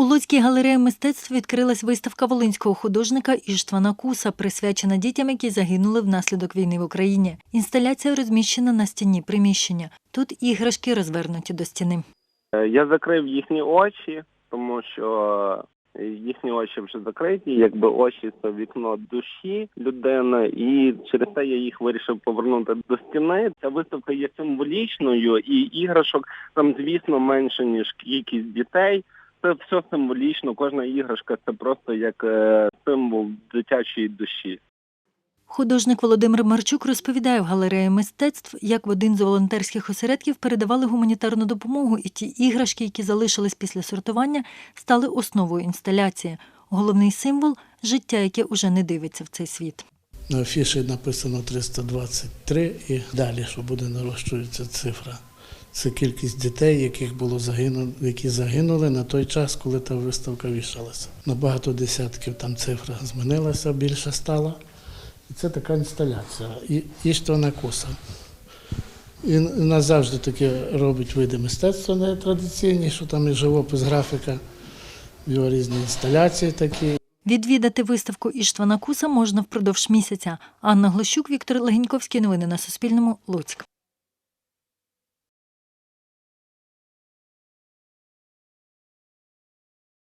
У Луцькій галереї мистецтв відкрилась виставка волинського художника Іштвана Куса, присвячена дітям, які загинули внаслідок війни в Україні. Інсталяція розміщена на стіні приміщення. Тут іграшки розвернуті до стіни. Е, Я закрив їхні очі, тому що е, їхні очі вже закриті, якби очі це вікно душі людини, і через це я їх вирішив повернути до стіни. Ця виставка є символічною, і іграшок там, звісно, менше ніж кількість дітей. Це все символічно. Кожна іграшка це просто як е, символ дитячої душі. Художник Володимир Марчук розповідає в галереї мистецтв, як в один з волонтерських осередків передавали гуманітарну допомогу, і ті іграшки, які залишились після сортування, стали основою інсталяції. Головний символ життя, яке уже не дивиться в цей світ. На афіші написано 323 і далі, що буде нарощується цифра. Це кількість дітей, яких було загинули, які загинули на той час, коли та виставка вішалася. На багато десятків там цифра змінилася, більше стала. І це така інсталяція. І, і що на коса. І нас завжди таке робить види мистецтва не традиційні, що там і живопис, графіка, його різні інсталяції такі. Відвідати виставку Іштвана Куса можна впродовж місяця. Анна Глощук, Віктор Легеньковський. Новини на Суспільному. Луцьк.